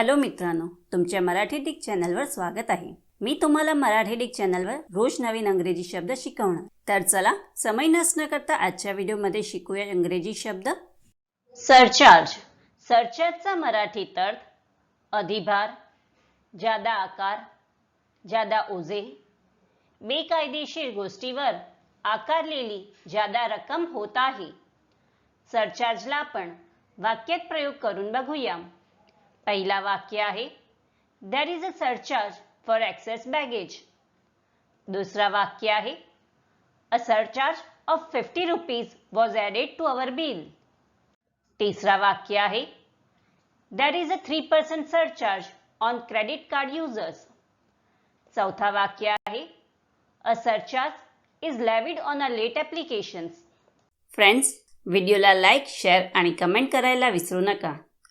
Hello मित्रांनो तुमच्या Marathi Dick चॅनलवर स्वागत आहे. मी तुम्हाला मराठी डिक चॅनलवर रोज नवीन अंग्रेजी शब्द शिकवणार. तर चला समय नसणं करता आजच्या व्हिडिओमध्ये शिकूया इंग्रजी शब्द. सरचार्ज. सरचार्जचा मराठीत अर्थ अधिभार जादा आकार जादा ओझे. बेकायदेशीर गोष्टीवर आकारलेली जादा रक्कम होत आहे. सरचार्जला आपण वाक्यात प्रयोग करून बघूया. पहिला वाक्य आहे there is a surcharge for excess baggage दुसरा वाक्य आहे a surcharge of fifty rupees was added to our bill तिसरा वाक्य आहे there is a three percent surcharge on credit card users चौथा वाक्य आहे a surcharge is levied on a late applications friends व्हिडिओला लाईक शेअर आणि comment करायला विसरू नका.